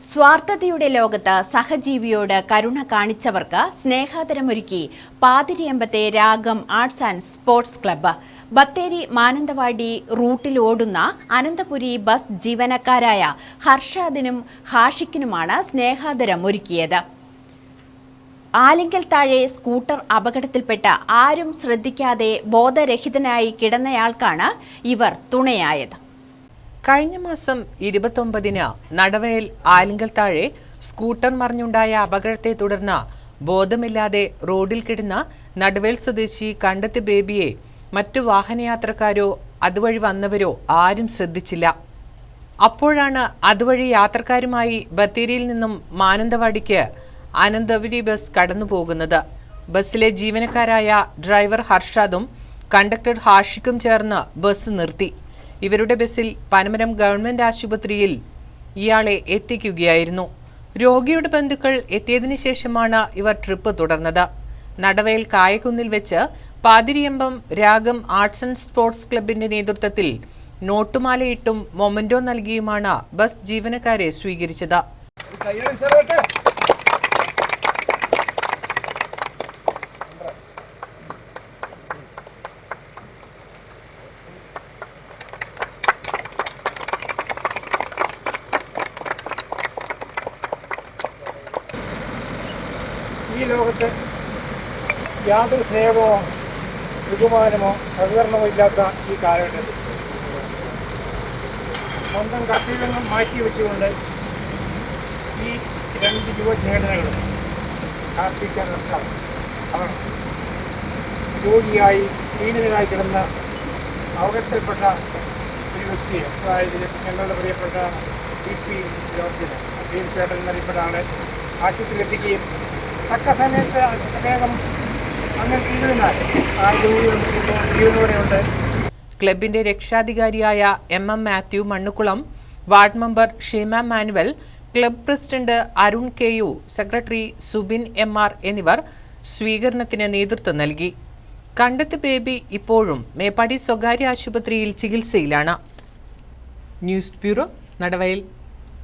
സ്വാർത്ഥതയുടെ ലോകത്ത് സഹജീവിയോട് കരുണ കാണിച്ചവർക്ക് സ്നേഹാതരമൊരുക്കി പാതിരിയമ്പത്തെ Ragam arts and sports club. Bathery Mananthavady റൂട്ടിൽ ഓടുന്ന അനന്തപുരി ബസ് ജീവനക്കാരായ ഹർഷാദിനും ഹാഷിക്കിനുമാണ് സ്നേഹാതരം ഒരുക്കിയത് ആലിങ്കൽ താഴെ സ്കൂട്ടർ അപകടത്തിൽപ്പെട്ട ആരും ശ്രദ്ധിക്കാതെ ബോധരഹിതനായി കിടന്നയാൾക്കാണ് ഇവർ തുണയായത്. കഴിഞ്ഞ മാസം ഇരുപത്തൊമ്പതിന് നടവയൽ ആലിങ്കൽ താഴെ സ്കൂട്ടർ മറിഞ്ഞുണ്ടായ അപകടത്തെ തുടർന്ന് ബോധമില്ലാതെ റോഡിൽ കിടന്ന നടുവേൽ സ്വദേശി കണ്ടത്ത് ബേബിയെ മറ്റു വാഹനയാത്രക്കാരോ അതുവഴി വന്നവരോ ആരും ശ്രദ്ധിച്ചില്ല. അപ്പോഴാണ് അതുവഴി യാത്രക്കാരുമായി ബത്തേരിയിൽ നിന്നും മാനന്തവാടിക്ക് അനന്തപുരി ബസ് കടന്നുപോകുന്നത്. ബസ്സിലെ ജീവനക്കാരായ ഡ്രൈവർ ഹർഷാദും കണ്ടക്ടർ ഹാഷിക്കും ചേർന്ന് ബസ് നിർത്തി. ഇവരുടെ ബസ്സിൽ പനമരം ഗവൺമെന്റ് ആശുപത്രിയിൽ ഇയാളെ എത്തിക്കുകയായിരുന്നു. രോഗിയുടെ ബന്ധുക്കൾ എത്തിയതിനു ശേഷമാണ് ഇവർ ട്രിപ്പ് തുടർന്നത്. നടവയൽ കായക്കുന്നിൽ വെച്ച് പാതിരിയമ്പം രാഗം ആർട്സ് ആൻഡ് സ്പോർട്സ് ക്ലബിന്റെ നേതൃത്വത്തിൽ നോട്ടുമാലയിട്ടും മൊമന്റോ നൽകിയുമാണ് ബസ് ജീവനക്കാരെ സ്വീകരിച്ചത്. ഈ ലോകത്ത് യാതൊരു സ്നേഹമോ ബഹുമാനമോ സഹകരണമോ ഇല്ലാത്ത ഈ കാലഘട്ടത്തിൽ. സ്വന്തം കർത്തവ്യങ്ങൾ മാറ്റി വെച്ചുകൊണ്ട് ഈ രണ്ട് യുവചേതനകളും കാർഷിക അവർ രോഗിയായി ക്ഷീണിതരായി കിടന്ന അപകടത്തിൽപ്പെട്ട ഒരു വ്യക്തിയെ അതായത് ഞങ്ങളുടെ പ്രിയപ്പെട്ട ഡി പി ജോർജിന് ചേട്ടൻ എന്നറിയപ്പെട്ട ആളെ ആശുപത്രിയിൽ എത്തിക്കുകയും തക്ക സമയത്ത് അദ്ദേഹം അങ്ങനെ പീഡിതനാൽ ആ രോഗി ജീവനോടെയുണ്ട്. ക്ലബിന്റെ രക്ഷാധികാരിയായ M M Mathew Mannukkulam ward member Sheema Manuel club president Arun K U secretary Subin M R എന്നിവർ സ്വീകരണത്തിന് നേതൃത്വം നൽകി. കണ്ടത്ത് ബേബി ഇപ്പോഴും മേപ്പാടി സ്വകാര്യ ആശുപത്രിയിൽ ചികിത്സയിലാണ്. News bureau Nadavayal.